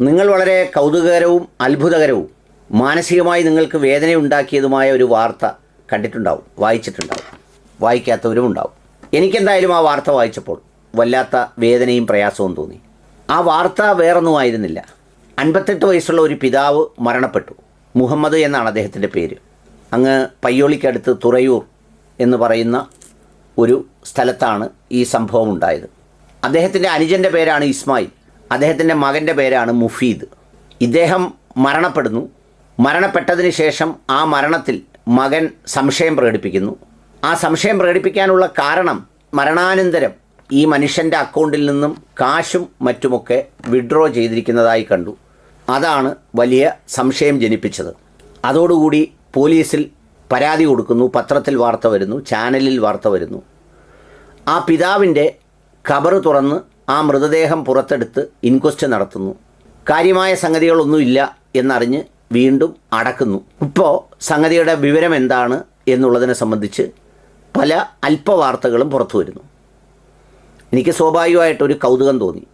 നിങ്ങൾ വളരെ കൗതുകകരവും അത്ഭുതകരവും മാനസികമായി നിങ്ങൾക്ക് വേദനയുണ്ടാക്കിയതുമായ ഒരു വാർത്ത കണ്ടിട്ടുണ്ടാവും വായിച്ചിട്ടുണ്ടാവും വായിക്കാത്തവരും ഉണ്ടാവും. എനിക്കെന്തായാലും ആ വാർത്ത വായിച്ചപ്പോൾ വല്ലാത്ത വേദനയും പ്രയാസവും തോന്നി. ആ വാർത്ത വേറൊന്നും ആയിരുന്നില്ല. അൻപത്തെട്ട് വയസ്സുള്ള ഒരു പിതാവ് മരണപ്പെട്ടു. മുഹമ്മദ് എന്നാണ് അദ്ദേഹത്തിന്റെ പേര്. അങ്ങ് പയ്യോളിക്കടുത്ത് തുറയൂർ എന്ന് പറയുന്ന ഒരു സ്ഥലത്താണ് ഈ സംഭവം ഉണ്ടായത്. അദ്ദേഹത്തിന്റെ അനുജന്റെ പേരാണ് ഇസ്മായിൽ. അദ്ദേഹത്തിന്റെ മകന്റെ പേരാണ് മുഫീദ്. ഇദ്ദേഹം മരണപ്പെടുന്നു. മരണപ്പെട്ടതിന് ശേഷം ആ മരണത്തിൽ മകൻ സംശയം പ്രകടിപ്പിക്കുന്നു. ആ സംശയം പ്രകടിപ്പിക്കാനുള്ള കാരണം മരണാനന്തരം ഈ മനുഷ്യന്റെ അക്കൗണ്ടിൽ നിന്നും കാശും മറ്റുമൊക്കെ വിഡ്രോ ചെയ്തിരിക്കുന്നതായി കണ്ടു. അതാണ് വലിയ സംശയം ജനിപ്പിച്ചത്. അതോടുകൂടി പോലീസിൽ പരാതി കൊടുക്കുന്നു പത്രത്തിൽ വാർത്ത വരുന്നു ചാനലിൽ വാർത്ത വരുന്നു. ആ പിതാവിന്റെ ഖബർ തുറന്ന് ആ മൃതദേഹം പുറത്തെടുത്ത് ഇൻക്വസ്റ്റ് നടത്തുന്നു. കാര്യമായ സംഗതികളൊന്നുമില്ല എന്നറിഞ്ഞ് വീണ്ടും അടക്കുന്നു. ഇപ്പോൾ സംഗതിയുടെ വിവരം എന്താണ് എന്നുള്ളതിനെ സംബന്ധിച്ച് പല അല്പവാർത്തകളും പുറത്തു വരുന്നു. എനിക്ക് സ്വാഭാവികമായിട്ടൊരു കൗതുകം തോന്നി.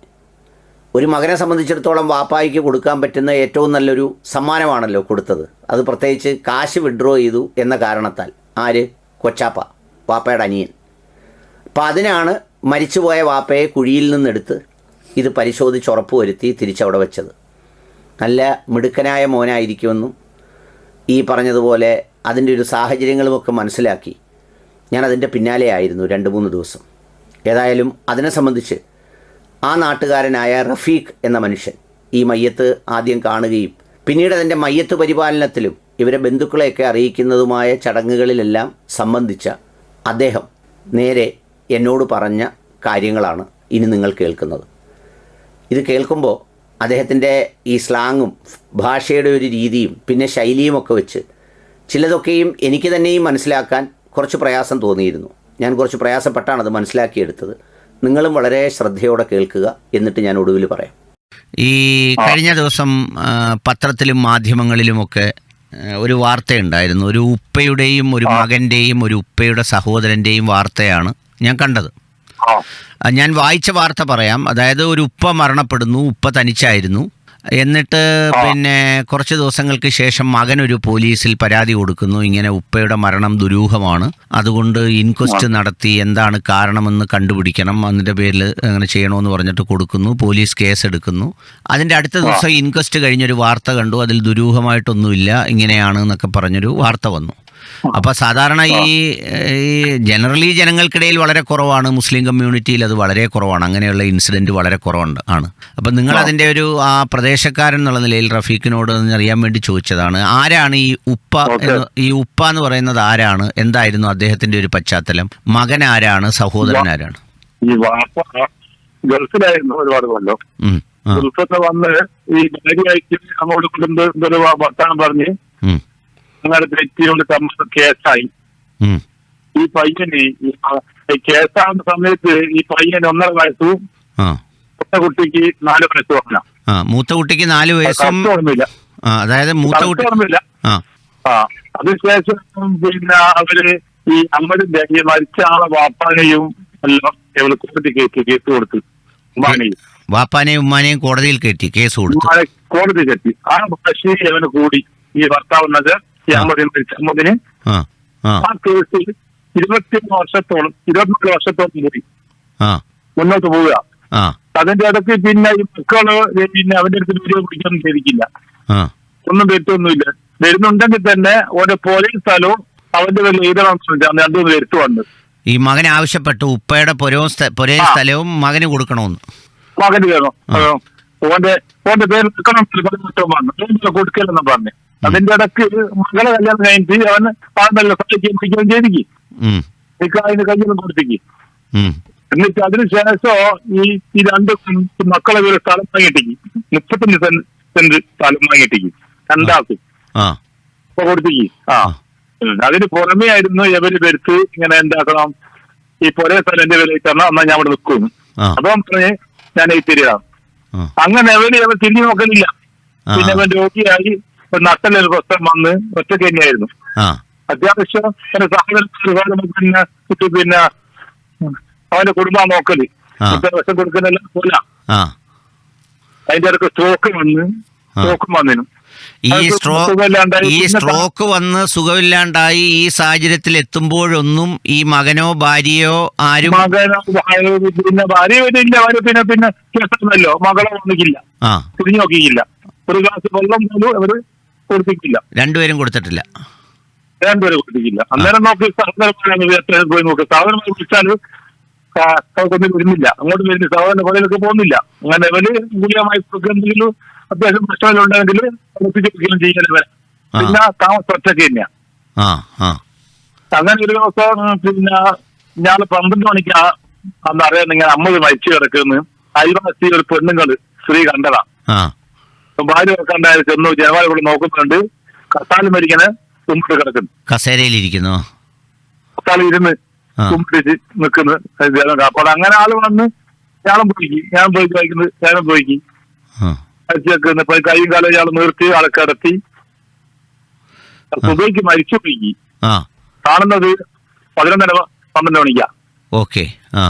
ഒരു മകനെ സംബന്ധിച്ചിടത്തോളം വാപ്പായിക്ക് കൊടുക്കാൻ പറ്റുന്ന ഏറ്റവും നല്ലൊരു സമ്മാനമാണല്ലോ കൊടുത്തത്. അത് പ്രത്യേകിച്ച് കാശ് വിഡ്രോ ചെയ്തു എന്ന കാരണത്താൽ. ആര്? കൊച്ചാപ്പ. വാപ്പയുടെ അനിയൻ. അപ്പം അതിനാണ് മരിച്ചുപോയ വാപ്പയെ കുഴിയിൽ നിന്നെടുത്ത് ഇത് പരിശോധിച്ച് ഉറപ്പ് വരുത്തി തിരിച്ചവിടെ വെച്ചത്. നല്ല മിടുക്കനായ മോനായിരിക്കുമെന്നും ഈ പറഞ്ഞതുപോലെ അതിന്റെ ഒരു സാഹചര്യങ്ങളുമൊക്കെ മനസ്സിലാക്കി ഞാൻ അതിന്റെ പിന്നാലെ ആയിരുന്നു രണ്ട് മൂന്ന് ദിവസം. ഏതായാലും അതിനെ സംബന്ധിച്ച് ആ നാട്ടുകാരനായ റഫീഖ് എന്ന മനുഷ്യൻ ഈ മയ്യത്ത് ആദ്യം കാണുകയും പിന്നീട് അതിന്റെ മയ്യത്ത് പരിപാലനത്തിലും ഇവരെ ബന്ധുക്കളെയൊക്കെ അറിയിക്കുന്നതുമായ ചടങ്ങുകളിലെല്ലാം സംബന്ധിച്ച അദ്ദേഹം നേരെ എന്നോട് പറഞ്ഞ കാര്യങ്ങളാണ് ഇനി നിങ്ങൾ കേൾക്കുന്നത്. ഇത് കേൾക്കുമ്പോൾ അദ്ദേഹത്തിന്റെ ഈ സ്ലാങ്ങും ഭാഷയുടെ ഒരു രീതിയും പിന്നെ ശൈലിയുമൊക്കെ വെച്ച് ചിലതൊക്കെയും എനിക്ക് തന്നെയും മനസ്സിലാക്കാൻ കുറച്ച് പ്രയാസം തോന്നിയിരുന്നു. ഞാൻ കുറച്ച് പ്രയാസപ്പെട്ടാണ് അത് മനസ്സിലാക്കിയെടുത്തത്. നിങ്ങളും വളരെ ശ്രദ്ധയോടെ കേൾക്കുക എന്നിട്ട് ഞാൻ ഒടുവിൽ പറയാം. ഈ കഴിഞ്ഞ ദിവസം പത്രത്തിലും മാധ്യമങ്ങളിലുമൊക്കെ ഒരു വാർത്തയുണ്ടായിരുന്നു ഒരു ഉപ്പയുടെയും ഒരു മകന്റെയും ഒരു ഉപ്പയുടെ സഹോദരന്റെയും വാർത്തയാണ് ഞാൻ കണ്ടത്. ഞാൻ വായിച്ച വാർത്ത പറയാം. അതായത് ഒരു ഉപ്പ മരണപ്പെടുന്നു ഉപ്പ തനിച്ചായിരുന്നു. എന്നിട്ട് പിന്നെ കുറച്ച് ദിവസങ്ങൾക്ക് ശേഷം മകൻ ഒരു പോലീസിൽ പരാതി കൊടുക്കുന്നു. ഇങ്ങനെ ഉപ്പയുടെ മരണം ദുരൂഹമാണ്. അതുകൊണ്ട് ഇൻക്വസ്റ്റ് നടത്തി എന്താണ് കാരണമെന്ന് കണ്ടുപിടിക്കണം. അതിന്റെ പേരിൽ അങ്ങനെ ചെയ്യണമെന്ന് പറഞ്ഞിട്ട് കൊടുക്കുന്നു. പോലീസ് കേസ് എടുക്കുന്നു. അതിന്റെ അടുത്ത ദിവസം ഇൻക്വസ്റ്റ് കഴിഞ്ഞൊരു വാർത്ത കണ്ടു. അതിൽ ദുരൂഹമായിട്ടൊന്നുമില്ല. ഇങ്ങനെയാണ് എന്നൊക്കെ പറഞ്ഞൊരു വാർത്ത വന്നു. അപ്പോൾ സാധാരണ ഈ ഈ ജനറലി ജനങ്ങൾക്കിടയിൽ വളരെ കുറവാണ്. മുസ്ലിം കമ്മ്യൂണിറ്റിയിൽ അത് വളരെ കുറവാണ്. അങ്ങനെയുള്ള ഇൻസിഡന്റ് വളരെ കുറവുണ്ട് ആണ്. അപ്പൊ നിങ്ങൾ അതിന്റെ ഒരു ആ പ്രദേശക്കാരൻ എന്നുള്ള നിലയിൽ റഫീഖിനോട് അറിയാൻ വേണ്ടി ചോദിച്ചതാണ്. ആരാണ് ഈ ഉപ്പ ഈ ഉപ്പ എന്ന് പറയുന്നത് ആരാണ്? എന്തായിരുന്നു അദ്ദേഹത്തിന്റെ ഒരു പശ്ചാത്തലം? മകൻ ആരാണ്? സഹോദരൻ ആരാണ്? ഈ വാപ്പ ഗൾഫിലായിരുന്നു ഒരുപാട് കൊല്ലം. ഗൾഫിൽ വന്ന് ഈ ഭാര്യയായിട്ട് അങ്ങോട്ട് കൊണ്ടുവന്ന് ഭർത്താനം പറഞ്ഞ് അങ്ങനെ തെറ്റിയോണ്ട് തമ്മിൽ കേസായി. ഈ പയ്യന് കേസാവുന്ന സമയത്ത് ഈ പയ്യന് ഒന്നര വയസ്സും ഒറ്റ കുട്ടിക്ക് നാല് വയസ്സും ഓർമ്മ മൂത്ത കുട്ടിക്ക് നാല് വയസ്സും ഓർമ്മയില്ല. അതായത് മൂത്ത കുട്ടി ഓർമ്മയില്ല. അതിനുശേഷം പിന്നെ അവർ ഈ അമ്മയുടെ ഈ മരിച്ച ആളെ വാപ്പാനെയും എല്ലാം ഇവൾ കോടതി കേസ് കേസ് കൊടുത്തു. ഉമ്മാനെയും. വാപ്പാനെയും ഉമ്മാനെയും കോടതിയിൽ കയറ്റി കേസ് കൊടുത്തു. കോടതി കെട്ടി ആ പക്ഷേ ഇവന് കൂടി. ഈ ഭർത്താവ് എന്നത് മരിച്ച അമ്മദിന് ആ കേസിൽ ഇരുപത്തിയൊന്ന് വർഷത്തോളം ഇരുപത്തിനാല് വർഷത്തോളം കൂടി ആ. മുന്നോട്ട് പോവുക. അതിന്റെ ഇടയ്ക്ക് പിന്നെ ഈ മക്കൾ പിന്നെ അവന്റെ അടുത്ത് വീഡിയോ പിടിക്കാൻ സാധിക്കില്ല ആ. ഒന്നും തെറ്റൊന്നുമില്ല വരുന്നുണ്ടെങ്കിൽ തന്നെ ഓരോ പോലീസ് സ്ഥലവും അവന്റെ പേരിൽ എഴുതണം രണ്ടുമൂന്ന് വരുത്തു വന്ന്. ഈ മകൻ ആവശ്യപ്പെട്ടു. ഉപ്പയുടെ പൊരേ. സ്ഥലവും മകന് കൊടുക്കണമെന്ന്. മകന് വേണം. ഓന്റെ ഓന്റെ പേര് കൊടുക്കണം ഓന്റെ കൊടുക്കലെന്ന് പറഞ്ഞു. അതിന്റെ ഇടയ്ക്ക് മകളെ കല്യാണം കഴിഞ്ഞിട്ട് അവന് പാടല്ല സത്യം ചെയ്തിക്ക് അതിന് കയ്യൊന്നും കൊടുത്തിക്ക് എന്നിട്ട് അതിനുശേഷം ഈ ഈ രണ്ട് മക്കളെ ഒരു സ്ഥലം വാങ്ങിയിട്ടേക്ക് മുപ്പത്തഞ്ച് സെന്റ് സെന്റ് സ്ഥലം വാങ്ങിയിട്ടേക്ക് രണ്ടാൾക്ക്. ആ. ഇപ്പൊ കൊടുത്തിക്ക് ആ. അതിന് പുറമേ ആയിരുന്നു എവര് വരുത്ത് ഇങ്ങനെ എന്താക്കണം? ഈ പൊരേ സ്ഥലം എന്റെ വില തരണം. എന്നാ ഞാൻ അവിടെ നിൽക്കും. അപ്പം പറഞ്ഞ് ഞാൻ ഈ തിരിയാം അങ്ങനെ എവര് അവൻ തിരിഞ്ഞു നോക്കലില്ല. പിന്നെ അവൻ രോഗിയായി. നട്ടലൊരു പ്രശ്നം വന്ന് ഒറ്റയ്ക്ക് തന്നെയായിരുന്നു അത്യാവശ്യം പിന്നെ സാധനം പിന്നെ ഇത് പിന്നെ അവന്റെ കുടുംബം നോക്കൽ. വിഷം കൊടുക്കുന്നെല്ലാം പോല അതിന്റെ ഇടയ്ക്ക് സ്ട്രോക്ക് വന്ന് സ്ട്രോക്കും വന്നിനു ഈ സ്ട്രോക്ക് ഈ സ്ട്രോക്ക് വന്ന് സുഖമില്ലാണ്ടായി ഈ സാഹചര്യത്തിൽ എത്തുമ്പോഴൊന്നും ഈ മകനോ ഭാര്യയോ ആരും മകനോ പിന്നെ ഭാര്യ വരില്ല അവർ പിന്നെ പിന്നെ കേസല്ലോ മകളോ വന്നിട്ടില്ല. തിരിഞ്ഞു നോക്കിയില്ല ഒരു ഗ്ലാസ് വെള്ളം പോലും അവർ കൊടുത്തിട്ടില്ല. രണ്ടുപേരും കൊടുത്തിട്ടില്ല. രണ്ടുപേരും കൊടുത്തിട്ടില്ല. അന്നേരം നോക്കി സഹോദരന്മാരെ പോയി നോക്കി. സഹോദരന്മാരെ വിളിച്ചാൽ ഒന്നും വരുന്നില്ല. അങ്ങോട്ട് വരുന്നില്ല പുറയിലൊക്കെ പോകുന്നില്ല. അങ്ങനെ ഇവർ മൂല്യമായി എന്തെങ്കിലും അത്യാവശ്യം പ്രശ്നമെല്ലാം ഉണ്ടെങ്കിൽ ഉറപ്പിച്ച് വെക്കുകയും ഇവരെ. വരെ പിന്നെ താമസം ഒറ്റയ്ക്ക് തന്നെയാ. അങ്ങനെ ഒരു ദിവസം പിന്നെ ഞാൻ പന്ത്രണ്ട് മണിക്ക് അന്ന് അറിയാൻ ഇങ്ങനെ അമ്മ മരിച്ചു കിടക്കുന്നു. അയൽവാസി ഒരു പെണ്ണുങ്ങൾ സ്ത്രീ കണ്ടതാ. ഭാര്യ കണ്ടായ ചെന്നു ജനവാദം കൂടെ നോക്കുന്നുണ്ട്. കസാലി മരിക്കണ തുമ്പിട്ട് കിടക്കുന്നു. കസേരയിലിരിക്കുന്നു. കസാലി ഇരുന്ന് തുമ്പിട്ട് നിൽക്കുന്നു. അപ്പോൾ അങ്ങനെ ആൾ വന്ന് ഞാനും പോയിക്കി. ഞാൻ പോയി കഴിക്കുന്നത് ഞാനും പോയിക്കി. ഇപ്പൊ കൈയും കാലം ഇയാൾ നിർത്തി ആളെ കിടത്തി. സുബൈക്ക് മരിച്ചു പോയിക്കി. കാണുന്നത് പതിനൊന്നര പന്ത്രണ്ട് മണിക്കാ. ഓക്കെ. ആ.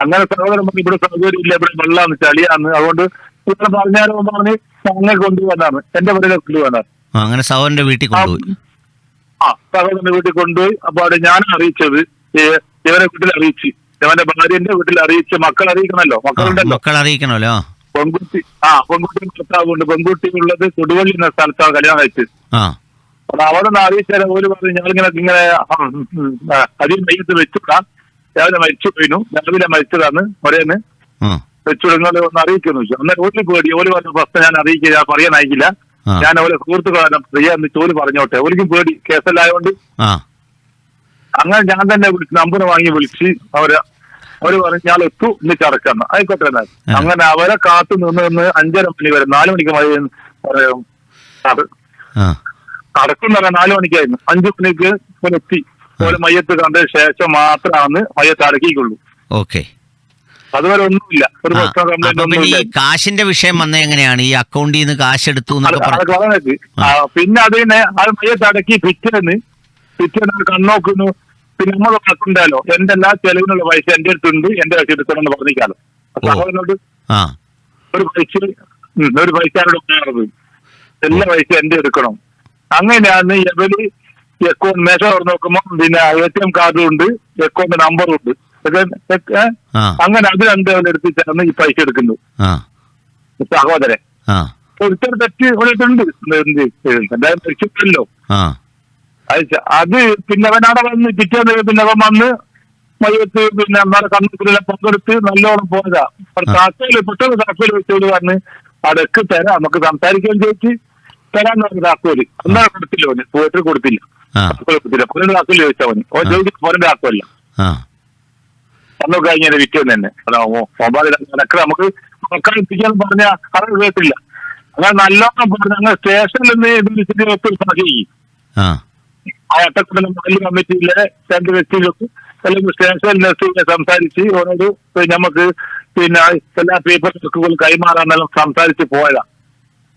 അങ്ങനെ സഹോദരൻ ഇവിടെ സൗകര്യം ഇല്ല ഇവിടെ വെള്ളാന്ന് ചളിയാന്ന്. അതുകൊണ്ട് ഇവിടെ പറഞ്ഞാലും പറഞ്ഞ് അങ്ങനെ കൊണ്ടുപോകാനാണ് എന്റെ വീട്ടിലെ കൊണ്ടുപോകാനാണ് ആ, അങ്ങനെ സഹോദരന്റെ വീട്ടിൽ കൊണ്ടുപോയി. ആ സഹോദരന്റെ വീട്ടിൽ കൊണ്ടുപോയി. അപ്പൊ അവിടെ ഞാൻ അറിയിച്ചത്. ഇവരെ വീട്ടിൽ അറിയിച്ചു. ഇവന്റെ ഭാര്യന്റെ വീട്ടിൽ അറിയിച്ച്. മക്കൾ അറിയിക്കണല്ലോ മക്കളുണ്ടല്ലോ. മക്കൾ അറിയിക്കണല്ലോ പെൺകുട്ടി ആ പെൺകുട്ടി ഭർത്താവുണ്ട്. പെൺകുട്ടി ഉള്ളത് കൊടുവള്ളി എന്ന സ്ഥലത്താണ് കല്യാണം കഴിച്ചത്. അപ്പൊ അവിടെ നിന്ന് അറിയിച്ചാൽ ഓര് പറഞ്ഞു ഞങ്ങളിങ്ങനെ ഇങ്ങനെ അതിൽ മയ്യത്ത് വെച്ചുകൂടാ രാവിലെ മരിച്ചു പോയിനു. രാവിലെ മരിച്ചതാണ്. ഒരേന്ന്. ആ വെച്ചു നിങ്ങൾ ഒന്ന് അറിയിക്കുന്നു ചോദിച്ചു. അന്നേരം ഓൽ പേടി ഒരു പറഞ്ഞ പ്രശ്നം ഞാൻ അറിയിക്കുക ഞാൻ പറയാൻ അയക്കില്ല. ഞാൻ അവരെ സുഹൃത്തുക്കളെ ചെയ്യാന്ന് ചോലി പറഞ്ഞോട്ടെ. ഒരിക്കും പേടി കേസല്ലായോണ്ട് അങ്ങനെ ഞാൻ തന്നെ വിളിച്ച് നമ്പർ വാങ്ങി വിളിച്ച് അവർ അവർ പറഞ്ഞു ഞാൻ എത്തു? എന്നിട്ട് അടക്കാം ആയിക്കോട്ടെ എന്നാൽ അങ്ങനെ അവരെ കാത്തു നിന്ന് നിന്ന് അഞ്ചര മണി വരെ നാലു മണിക്ക് പറയും. അടക്കുന്ന പറഞ്ഞാൽ നാല് മണിക്കായിരുന്നു. അഞ്ചു മണിക്ക് എത്തി. ഒരു മയ്യത്ത് കണ്ട ശേഷം മാത്രമാണ് മയ്യത്ത് അടക്കിക്കുള്ളൂ ഓക്കെ. അതുവരെ ഒന്നുമില്ല. ഒരു പ്രശ്നം കംപ്ലൈന്റ് ഒന്നും ഈ കാശിന്റെ വിഷയം വന്ന എങ്ങനെയാണ്? ഈ അക്കൗണ്ടിൽ നിന്ന് കാശ് എടുത്തു എന്നൊക്കെ പറഞ്ഞു. പറഞ്ഞത് പിന്നെ അത് തന്നെ അത് മയ്യത്തടക്കി പിറ്റേന്ന് പിറ്റേന്ന് കണ്ണോക്കുന്നു. പിന്നെ നമ്മൾ കണക്കുണ്ടല്ലോ എന്റെ എല്ലാ ചെലവിനുള്ള പൈസ എന്റെ അടുത്തുണ്ട് എന്റെ പൈസ എടുക്കണം എന്ന് പറഞ്ഞിക്കാലോ സഹോദരനോട് ഒരു പൈസ ഒരു പൈസയോട് ഉണ്ടായിരുന്നത് എല്ലാ പൈസ എന്റെ എടുക്കണം. അങ്ങനെയാണ് ഇവർ അക്കൗണ്ട് മേശ തുറന്നു നോക്കുമ്പോൾ പിന്നെ എ ടി എം കാർഡും ഉണ്ട് അക്കൗണ്ട് നമ്പറും ഉണ്ട്. അങ്ങനെ അത് രണ്ടും എടുത്തിട്ടാണ് ഈ പൈസ എടുക്കുന്നു. സഹോദരൻ. ഒരുത്തർ തെറ്റ് ഒരിട്ടുണ്ട് എന്ത് എന്തായാലും അത് പിന്നെ അവൻ അവിടെ വന്ന് പിറ്റേന്ന് പിന്നെ അവൻ വന്ന് മയ്യത്ത് പിന്നെ നമ്മുടെ കണ്ണൂരിലെ പങ്കെടുത്ത് നല്ലോണം പോയതാ. കാക്കയിൽ പെട്ടെന്ന് കാക്കയിൽ വെച്ചോട് പറഞ്ഞ് അടക്ക് തരാം. നമുക്ക് സംസാരിക്കാൻ ചോദിച്ച് തരാൻ പറഞ്ഞു കാക്കോൽ അന്നാ കൊടുത്തില്ല അവന്. പോയിട്ട് കൊടുത്തില്ല. കൊടുത്തില്ല. ഓ കാക്കോൽ ചോദിച്ചവന് ഓൻ ചോദിച്ചു പതിനെട്ട് കാക്കോല്ല അന്ന് കഴിഞ്ഞ വിറ്റോ തന്നെ അതാ മൊബൈൽ അനക്ക് നമുക്ക് മക്കളെ എത്തിക്കാൻ പറഞ്ഞ അത് കേട്ടില്ല. അങ്ങനെ നല്ലോണം പറഞ്ഞു അങ്ങനെ സ്റ്റേഷനിൽ നിന്ന് ഇത് വിളിച്ചിട്ട് ഒത്തിരി ആ. ആ ഒട്ടക്കുടലും മല്ലി കമ്മിറ്റിയിലെ രണ്ട് വ്യക്തികൾക്കും അല്ലെങ്കിൽ സ്റ്റേഷൻ നിർത്തി സംസാരിച്ച് ഓരോട് നമുക്ക് പിന്നെ എല്ലാ പേപ്പർ വർക്കുകളും കൈമാറാന്നെല്ലാം സംസാരിച്ച് പോയതാ.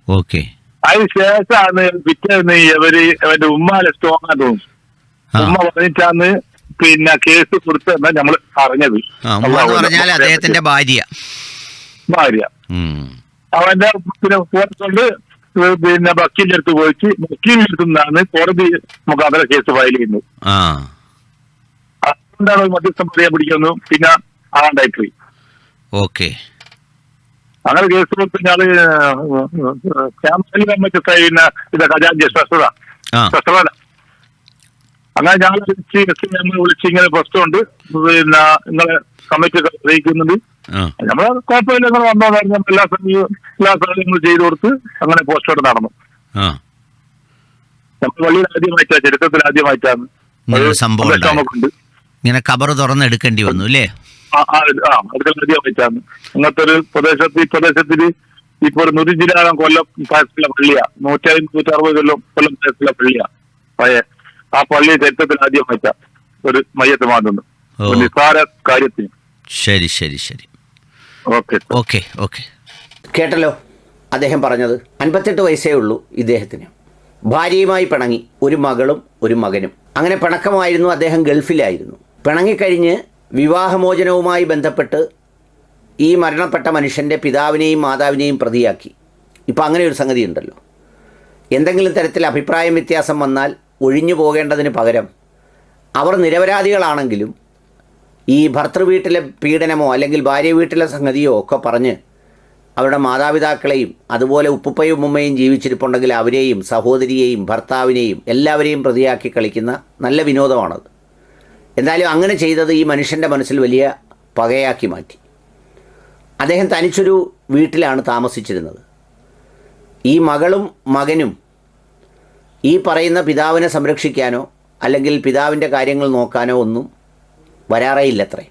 ഓക്കെ. അതിന് ശേഷമാണ് പിറ്റേന്ന് ഇവർ അവന്റെ ഉമ്മാലെ സ്ട്രോങ് തോന്നുന്നു. ഉമ്മ പറഞ്ഞിട്ടാണ് പിന്നെ കേസ് കൊടുത്തതെന്ന് നമ്മൾ അറിഞ്ഞത്. പറഞ്ഞാൽ അദ്ദേഹത്തിന്റെ ഭാര്യ. ഭാര്യ. അവന്റെ പിന്നെ കൊണ്ട് പിന്നെ വക്കീലിന്റെ അടുത്ത് പോയിട്ട് വക്കീലിന്റെ അടുത്ത് നിന്നാണ് കോടതി മുഖാന്തര കേസ് ഫയൽ ചെയ്യുന്നത്. അതുകൊണ്ടാണ് മധ്യസ്ഥം പറയാൻ പിടിക്കുന്നു. പിന്നെ ആണ്ടായി പോയി ഓക്കെ. അങ്ങനെ കേസ് കൊടുത്ത് ഞാൾ ക്യാമ്പയിലെ മറ്റു പിന്നെ ഇത് സ്വസ്ഥത ആ. സ്വസ്ഥത അങ്ങനെ ഞാൻ വിളിച്ച് എസ് നമ്മൾ വിളിച്ച് ഇങ്ങനെ പ്രശ്നമുണ്ട്. പിന്നെ നിങ്ങളെ കമ്മിറ്റിയൊക്കെ അറിയിക്കുന്നുണ്ട്. നമ്മൾ കുഴപ്പമില്ല നിങ്ങൾ വന്നതായിരുന്നു നമ്മൾ എല്ലാ സമയവും എല്ലാ സൗകര്യങ്ങളും ചെയ്തു കൊടുത്ത് അങ്ങനെ പോസ്റ്റോട് നടന്നു. നമ്മൾ വള്ളിയിൽ ആദ്യമായിട്ടാ ചരിത്രത്തിൽ ആദ്യമായിട്ടാണ് ഇങ്ങനെ സംഭവം ഇങ്ങനെ കബർ തുറന്നെടുക്കേണ്ടി വന്നു അല്ലേ? ആദ്യമായിട്ടാണ് അങ്ങനത്തെ ഒരു പ്രദേശത്ത് ഈ പ്രദേശത്തിൽ ഇപ്പൊ ഒരു നൂറ്റിജിലാകം കൊല്ലം പഴക്കമുള്ള പള്ളിയാ. നൂറ്റി നൂറ്റി അറുപത് കൊല്ലം കൊല്ലം പഴക്കമുള്ള പള്ളിയാ. പഴയ പള്ളി ചരിത്രത്തിൽ ആദ്യമായിട്ടാ ഒരു മയ്യത്ത് മാറ്റുന്നു ഒരു നിസ്സാര കാര്യത്തിന്. ശരി ശരി ശരി. ഓക്കെ. Okay okay. കേട്ടല്ലോ അദ്ദേഹം പറഞ്ഞത്. അൻപത്തെട്ട് വയസ്സേ ഉള്ളൂ ഇദ്ദേഹത്തിന്. ഭാര്യയുമായി പിണങ്ങി. ഒരു മകളും ഒരു മകനും. അങ്ങനെ പിണക്കമായിരുന്നു അദ്ദേഹം ഗൾഫിലായിരുന്നു. പിണങ്ങിക്കഴിഞ്ഞ് വിവാഹമോചനവുമായി ബന്ധപ്പെട്ട് ഈ മരണപ്പെട്ട മനുഷ്യന്റെ പിതാവിനെയും മാതാവിനെയും പ്രതിയാക്കി. ഇപ്പം അങ്ങനെ ഒരു സംഗതി ഉണ്ടല്ലോ എന്തെങ്കിലും തരത്തിൽ അഭിപ്രായ വ്യത്യാസം വന്നാൽ ഒഴിഞ്ഞു പോകേണ്ടതിന് പകരം അവർ നിരപരാധികളാണെങ്കിലും ഈ ഭർത്തൃവീട്ടിലെ പീഡനമോ അല്ലെങ്കിൽ ഭാര്യ വീട്ടിലെ സംഗതിയോ ഒക്കെ പറഞ്ഞ് അവരുടെ മാതാപിതാക്കളെയും അതുപോലെ ഉപ്പുപ്പയും ഉമ്മയും ജീവിച്ചിരിപ്പുണ്ടെങ്കിൽ അവരെയും സഹോദരിയെയും ഭർത്താവിനെയും എല്ലാവരെയും പ്രതിയാക്കി കളിക്കുന്ന നല്ല വിനോദമാണത്. എന്തായാലും അങ്ങനെ ചെയ്തത് ഈ മനുഷ്യന്റെ മനസ്സിൽ വലിയ പകയാക്കി മാറ്റി. അദ്ദേഹം തനിച്ചൊരു വീട്ടിലാണ് താമസിച്ചിരുന്നത്. ഈ മകളും മകനും ഈ പറയുന്ന പിതാവിനെ സംരക്ഷിക്കാനോ അല്ലെങ്കിൽ പിതാവിന്റെ കാര്യങ്ങൾ നോക്കാനോ ഒന്നും വരാറേയില്ലത്രേ.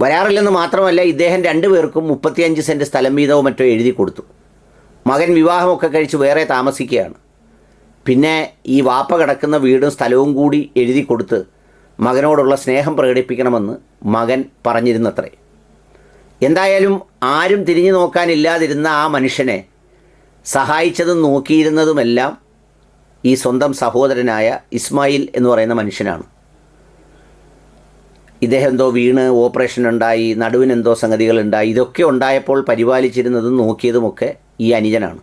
വരാറില്ലെന്ന് മാത്രമല്ല ഇദ്ദേഹം രണ്ടുപേർക്കും മുപ്പത്തിയഞ്ച് സെന്റ് സ്ഥലം വീതവും മറ്റോ എഴുതി കൊടുത്തു. മകൻ വിവാഹമൊക്കെ കഴിച്ച് വേറെ താമസിക്കുകയാണ്. പിന്നെ ഈ വാപ്പ കിടക്കുന്ന വീടും സ്ഥലവും കൂടി എഴുതി കൊടുത്ത് മകനോടുള്ള സ്നേഹം പ്രകടിപ്പിക്കണമെന്ന് മകൻ പറഞ്ഞിരുന്നത്രേ. എന്തായാലും ആരും തിരിഞ്ഞു നോക്കാനില്ലാതിരുന്ന ആ മനുഷ്യനെ സഹായിച്ചതും നോക്കിയിരുന്നതുമെല്ലാം ഈ സ്വന്തം സഹോദരനായ ഇസ്മായിൽ എന്ന് പറയുന്ന മനുഷ്യനാണ്. ഇദ്ദേഹം എന്തോ വീണ് ഓപ്പറേഷൻ ഉണ്ടായി നടുവിന് എന്തോ സംഗതികളുണ്ടായി ഇതൊക്കെ ഉണ്ടായപ്പോൾ പരിപാലിച്ചിരുന്നതും നോക്കിയതുമൊക്കെ ഈ അനുജനാണ്.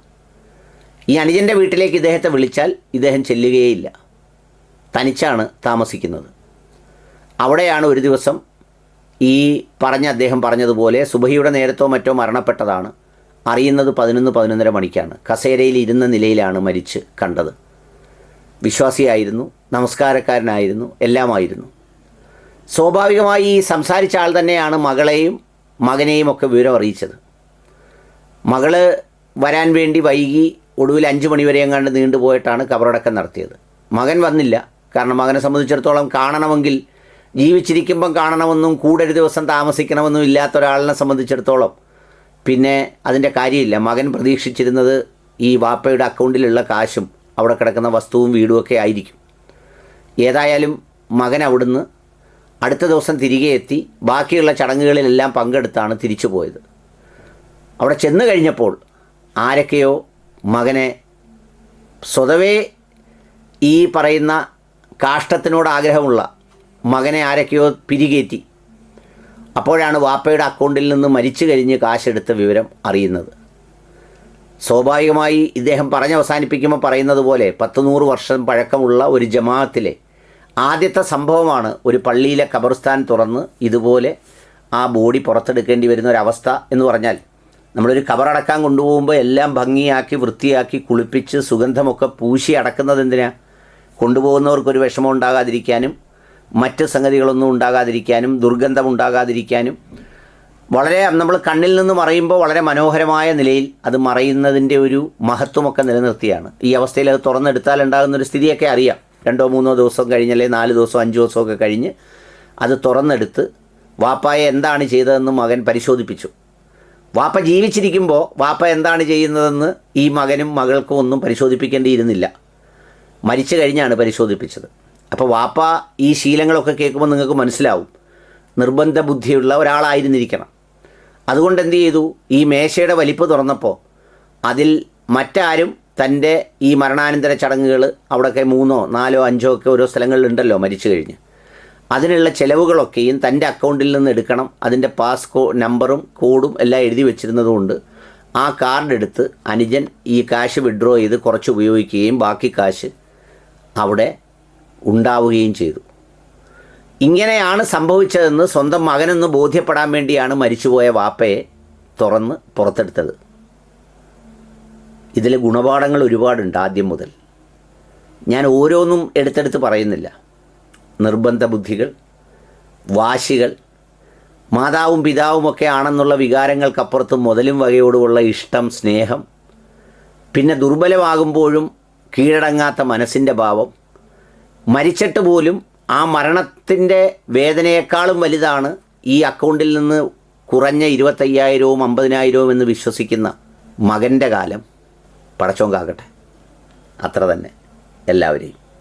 ഈ അനുജന്റെ വീട്ടിലേക്ക് ഇദ്ദേഹത്തെ വിളിച്ചാൽ ഇദ്ദേഹം ചെല്ലുകയേയില്ല. തനിച്ചാണ് താമസിക്കുന്നത്. അവിടെയാണ് ഒരു ദിവസം ഈ പറഞ്ഞ അദ്ദേഹം പറഞ്ഞതുപോലെ സുബഹിയുടെ നേരത്തോ മറ്റോ മരണപ്പെട്ടതാണ്. അറിയുന്നത് പതിനൊന്ന് പതിനൊന്നര മണിക്കാണ്. കസേരയിൽ ഇരുന്ന നിലയിലാണ് മരിച്ച് കണ്ടത്. വിശ്വാസിയായിരുന്നു നമസ്കാരക്കാരനായിരുന്നു എല്ലാമായിരുന്നു. സ്വാഭാവികമായി ഈ സംസാരിച്ച ആൾ തന്നെയാണ് മകളെയും മകനെയും ഒക്കെ വിവരം അറിയിച്ചത്. മകൾ വരാൻ വേണ്ടി വൈകി ഒടുവിൽ അഞ്ച് മണിവരെ എങ്ങാണ്ട് നീണ്ടുപോയിട്ടാണ് കബറടക്കം നടത്തിയത്. മകൻ വന്നില്ല. കാരണം മകനെ സംബന്ധിച്ചിടത്തോളം കാണണമെങ്കിൽ ജീവിച്ചിരിക്കുമ്പം കാണണമെന്നും കൂടെ ഒരു ദിവസം താമസിക്കണമെന്നും ഇല്ലാത്ത ഒരാളിനെ സംബന്ധിച്ചിടത്തോളം പിന്നെ അതിന്റെ കാര്യമില്ല. മകൻ പ്രതീക്ഷിച്ചിരുന്നത് ഈ വാപ്പയുടെ അക്കൗണ്ടിലുള്ള കാശും അവിടെ കിടക്കുന്ന വസ്തുവും വീടുമൊക്കെ ആയിരിക്കും. ഏതായാലും മകൻ അവിടുന്ന് അടുത്ത ദിവസം തിരികെ എത്തി ബാക്കിയുള്ള ചടങ്ങുകളിലെല്ലാം പങ്കെടുത്താണ് തിരിച്ചു പോയത്. അവിടെ ചെന്ന് കഴിഞ്ഞപ്പോൾ ആരൊക്കെയോ മകനെ സ്വതവേ ഈ പറയുന്ന കാഷ്ടത്തിനോട് ആഗ്രഹമുള്ള മകനെ ആരൊക്കെയോ പിരികേറ്റി. അപ്പോഴാണ് വാപ്പയുടെ അക്കൗണ്ടിൽ നിന്ന് മരിച്ചു കഴിഞ്ഞ് കാശെടുത്ത വിവരം അറിയുന്നത്. സ്വാഭാവികമായി ഇദ്ദേഹം പറഞ്ഞ് അവസാനിപ്പിക്കുമ്പോൾ പറയുന്നത് പോലെ പത്ത് നൂറ് വർഷം പഴക്കമുള്ള ഒരു ജമാഅത്തിലെ ആദ്യത്തെ സംഭവമാണ് ഒരു പള്ളിയിലെ ഖബർസ്ഥാൻ തുറന്ന് ഇതുപോലെ ആ ബോഡി പുറത്തെടുക്കേണ്ടി വരുന്ന ഒരവസ്ഥ എന്ന് പറഞ്ഞാൽ നമ്മളൊരു കബറടക്കാൻ കൊണ്ടുപോകുമ്പോൾ എല്ലാം ഭംഗിയാക്കി വൃത്തിയാക്കി കുളിപ്പിച്ച് സുഗന്ധമൊക്കെ പൂശി അടക്കുന്നത് എന്തിനാ? കൊണ്ടുപോകുന്നവർക്കൊരു വിഷമം ഉണ്ടാകാതിരിക്കാനും മറ്റ് സംഗതികളൊന്നും ഉണ്ടാകാതിരിക്കാനും ദുർഗന്ധം ഉണ്ടാകാതിരിക്കാനും വളരെ നമ്മൾ കണ്ണിൽ നിന്ന് മറയുമ്പോൾ വളരെ മനോഹരമായ നിലയിൽ അത് മറയുന്നതിന്റെ ഒരു മഹത്വമൊക്കെ നിലനിർത്തിയാണ്. ഈ അവസ്ഥയിൽ അത് തുറന്നെടുത്താൽ ഉണ്ടാകുന്ന ഒരു സ്ഥിതിയൊക്കെ അറിയാം. രണ്ടോ മൂന്നോ ദിവസം കഴിഞ്ഞല്ലേ നാല് ദിവസം അഞ്ച് ദിവസമൊക്കെ കഴിഞ്ഞ് അത് തുറന്നെടുത്ത് വാപ്പായെ എന്താണ് ചെയ്തതെന്ന് മകൻ പരിശോധിപ്പിച്ചു. വാപ്പ ജീവിച്ചിരിക്കുമ്പോൾ വാപ്പ എന്താണ് ചെയ്യുന്നതെന്ന് ഈ മകനും മകൾക്കും ഒന്നും പരിശോധിപ്പിക്കേണ്ടിയിരുന്നില്ല. മരിച്ചു കഴിഞ്ഞാണ് പരിശോധിപ്പിച്ചത്. അപ്പോൾ വാപ്പ ഈ ശീലങ്ങളൊക്കെ കേൾക്കുമ്പോൾ നിങ്ങൾക്ക് മനസ്സിലാവും. നിർബന്ധ ബുദ്ധിയുള്ള ഒരാളായിരുന്നിരിക്കണം. അതുകൊണ്ട് എന്ത് ചെയ്തു ഈ മേശയുടെ വലിപ്പ് തുറന്നപ്പോൾ അതിൽ മറ്റാരും തന്റെ ഈ മരണാനന്തര ചടങ്ങുകൾ അവിടെയൊക്കെ മൂന്നോ നാലോ അഞ്ചോ ഒക്കെ ഓരോ സ്ഥലങ്ങളിലുണ്ടല്ലോ മരിച്ചു കഴിഞ്ഞ്. അതിനുള്ള ചിലവുകളൊക്കെയും തന്റെ അക്കൗണ്ടിൽ നിന്ന് എടുക്കണം. അതിന്റെ പാസ് കോ നമ്പറും കോഡും എല്ലാം എഴുതി വെച്ചിരുന്നതുകൊണ്ട് ആ കാർഡ് എടുത്ത് അനുജൻ ഈ കാശ് വിഡ്രോ ചെയ്ത് കുറച്ച് ഉപയോഗിക്കുകയും ബാക്കി കാശ് അവിടെ ഉണ്ടാവുകയും ചെയ്തു. ഇങ്ങനെയാണ് സംഭവിച്ചതെന്ന് സ്വന്തം മകനെന്ന് ബോധ്യപ്പെടാൻ വേണ്ടിയാണ് മരിച്ചുപോയ വാപ്പയെ തുറന്ന് പുറത്തെടുത്തത്. ഇതിൽ ഗുണപാഠങ്ങൾ ഒരുപാടുണ്ട് ആദ്യം മുതൽ. ഞാൻ ഓരോന്നും എടുത്തെടുത്ത് പറയുന്നില്ല. നിർബന്ധ ബുദ്ധികൾ വാശികൾ മാതാവും പിതാവും ഒക്കെ ആണെന്നുള്ള വികാരങ്ങൾക്കപ്പുറത്ത് മുതലും വകയോടുമുള്ള ഇഷ്ടം സ്നേഹം പിന്നെ ദുർബലമാകുമ്പോഴും കീഴടങ്ങാത്ത മനസ്സിന്റെ ഭാവം മരിച്ചിട്ട് പോലും ആ മരണത്തിന്റെ വേദനയേക്കാളും വലുതാണ് ഈ അക്കൗണ്ടിൽ നിന്ന് കുറഞ്ഞ ഇരുപത്തയ്യായിരവും അമ്പതിനായിരവും എന്ന് വിശ്വസിക്കുന്ന മകന്റെ കാലം പടച്ചോങ്കാകട്ടെ അത്ര തന്നെ. എല്ലാവരെയും.